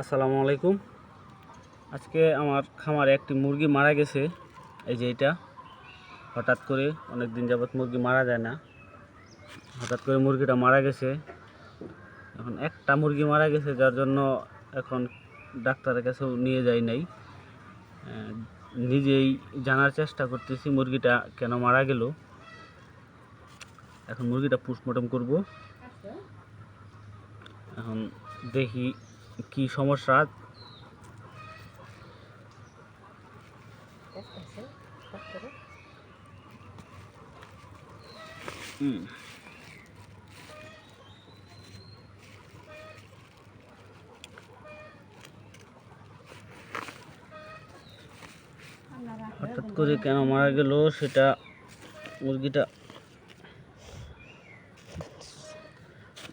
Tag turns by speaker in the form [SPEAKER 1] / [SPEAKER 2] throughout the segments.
[SPEAKER 1] আসসালামু আলাইকুম। আজকে আমার খামারে একটি মুরগি মারা গেছে। এই যে এটা। হঠাৎ করে অনেক দিন যাবৎ মুরগি মারা যায় না। হঠাৎ করে মুরগিটা মারা গেছে। এখন একটা মুরগি মারা গেছে, যার জন্য এখন ডাক্তারের কাছেও নিয়ে যাই নাই। নিজেই জানার চেষ্টা করতেছি মুরগিটা কেন মারা গেল। এখন মুরগিটা পোস্টমর্টম করব। এখন দেখি কি সমস্যা? হুম। হঠাৎ করে কেন মারা গেল সেটা মুরগিটা?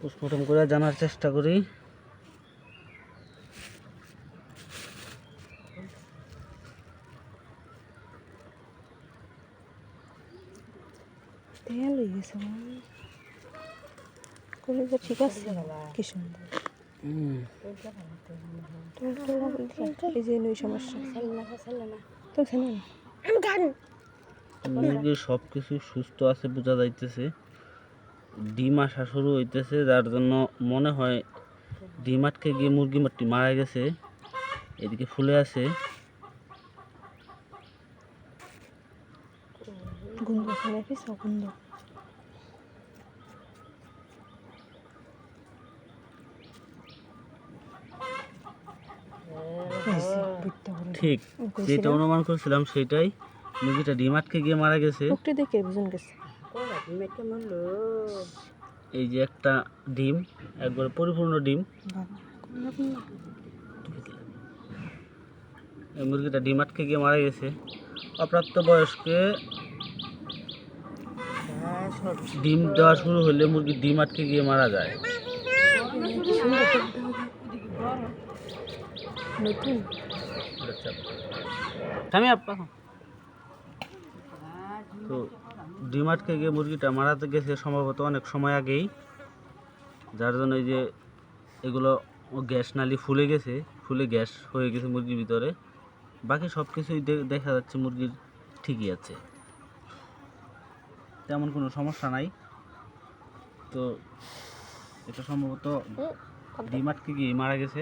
[SPEAKER 1] পোস্টমর্টম করে জানার চেষ্টা করি।
[SPEAKER 2] তেল হয়ে গেছে ঠিক আছে? কি সুন্দর।
[SPEAKER 1] সব কিছু সুস্থ আছে বোঝা যাইতেছে। ডিম আসা হইতেছে, যার জন্য মনে হয় ডিম আটকে গিয়ে মুরগি মারা গেছে। এদিকে ফুলে আছে।
[SPEAKER 2] গন্ধ খানে কি গন্ধ
[SPEAKER 1] ঠিক যেটা অনুমান করছিলাম সেটাই। মুরগিটা ডিম আটকে গিয়ে মারা গেছে।
[SPEAKER 2] লোকটি দেখে বুঝুন গেছে।
[SPEAKER 1] এই যে একটা ডিম একবারে পরিপূর্ণ ডিম। এই মুরগিটা ডিম আটকে গিয়ে মারা গেছে। অপ্রাপ্ত বয়স্কে ডিম দেওয়া শুরু হলে মুরগি ডিম আটকে গিয়ে মারা যায়। আপা। তো ডিম আটকে গিয়ে মুরগিটা মারাতে গেছে সম্ভবত অনেক সময় আগেই। যার জন্য এই যে এগুলো গ্যাস নালি ফুলে গেছে ফুলে গ্যাস হয়ে গেছে মুরগির ভিতরে। বাকি সব কিছুই দেখা যাচ্ছে মুরগির ঠিকই আছে। তেমন কোনো সমস্যা নাই। তো এটা সম্ভবত ডিমার্ট কি গিয়ে মারা গেছে।